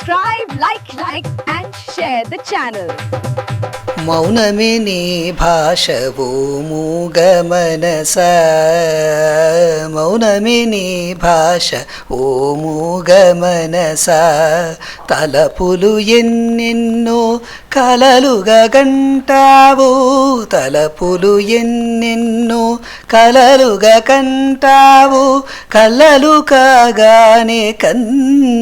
subscribe, like, like, and share the channel. మౌనమే నీ భాషవు మూగ మనస మౌనమే నీ భాష ఓ మూగ మనస తలపులు ఎన్నెన్నో కలలుగా కంటావు. తలపులు ఎన్నెన్నో కలలుగా కంటావు. కలలు కాగానే కన్నీరవుతావు.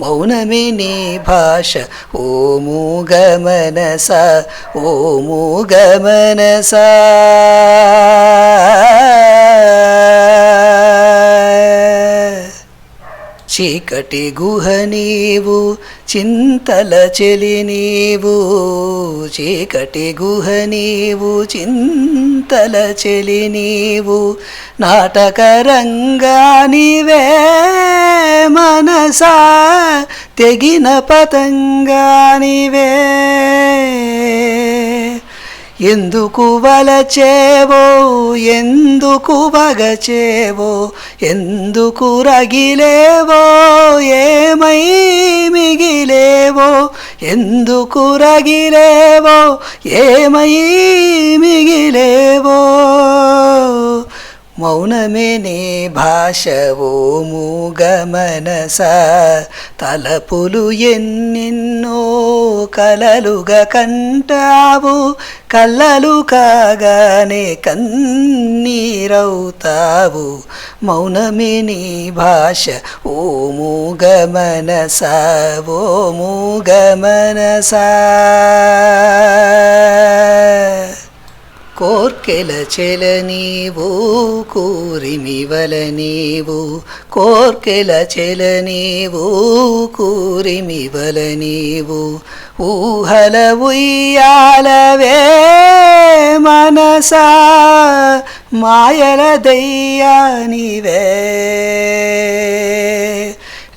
మౌనమే నీ భాష ఓ మూగ మనస ఓ మూగ చీకటి గుహ నీవు చింతల చెలి నీవు. చీకటి గుహ నీవు చింతల చెలి నీవు. నాటక రంగానివే మనసా తెగిన పతంగానివే ఎందుకు వలచేవో ఎందుకు వగచేవో ఎందుకు రగిలేవో ఏమై మిగిలేవో ఎందుకు రగిలేవో ఏమై మిగిలేవో. మౌనమేనే భాషవో మూగమనస. తలపులు ఎన్నెన్నో కలలుగా కంటావు. కళ్ళలు కాగానే కన్నీరవుతావు. మౌనమే భాష ఓ మూగమనస ఓ మూగమనసా. కోర్కెల చెల నీవు కూరిమివల నీవు. కోర్కెల చెల నీవు కూరిమివల నీవు. ఊహల ఉయ్యాలవే మనస మాయల దయ్యానివే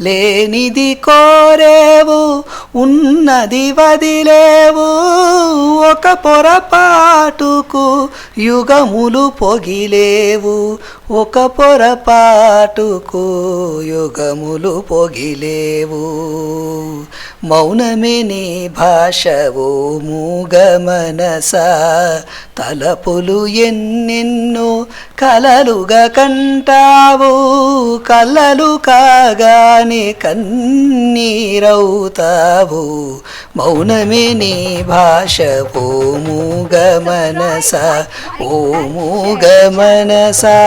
లేనిది కోరేవు ఉన్నది వదిలేవు. ఒక పొరపాటుకు యుగములు పొగిలేవు. ఒక పొరపాటుకు యుగములు పొగిలేవు. మౌనమే నీ భాషవో మనస తలపులు ఎన్నెన్నో కలలుగా కంటావు. కలలు కాగానే కన్నీరవుతావు మౌనమే నీ భాష ఓ మూగ మనస ఓ మూగ మనసా